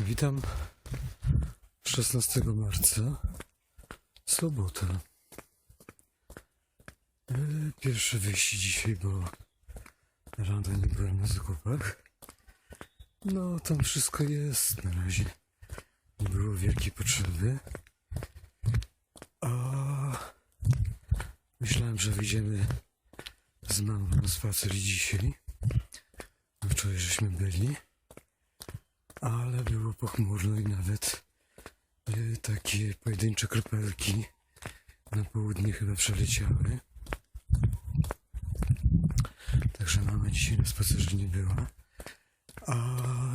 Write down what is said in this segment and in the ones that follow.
Witam 16 marca, sobota. E, Pierwsze wyjście dzisiaj, bo rano nie byłem na zakupach. No, tam wszystko jest na razie. Nie było wielkiej potrzeby. A myślałem, że wyjdziemy z mamą na spacer dzisiaj. Wczoraj żeśmy byli ale było pochmurno i nawet y, takie pojedyncze kropelki na południe chyba przeleciały. Także mama dzisiaj na spacerze nie była. A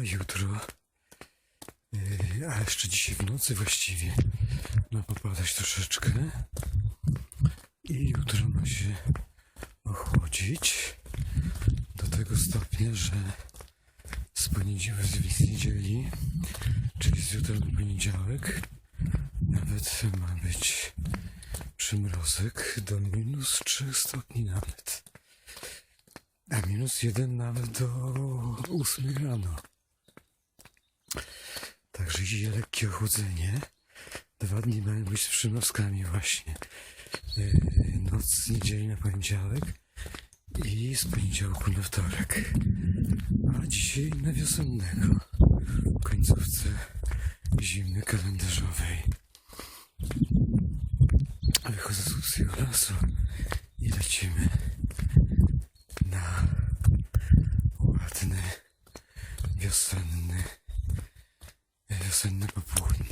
jutro, y, a jeszcze dzisiaj w nocy właściwie, ma popadać troszeczkę. I jutro ma się ochłodzić do tego stopnia, że poniedziałek, z niedzieli, czyli z jutra na poniedziałek, nawet ma być przymrozek do minus 3 stopni nawet. A minus 1 nawet do 8 rano. Także idzie lekkie ochłodzenie. Dwa dni mają być z przymrozkami właśnie. Yy, Noc niedzieli na poniedziałek i z poniedziałku na wtorek. A dzisiaj na wiosennego, końcówce zimy kalendarzowej. Wychodzę z Łódzkiego lasu i lecimy na ładny, wiosenny, wiosenne popołudnie.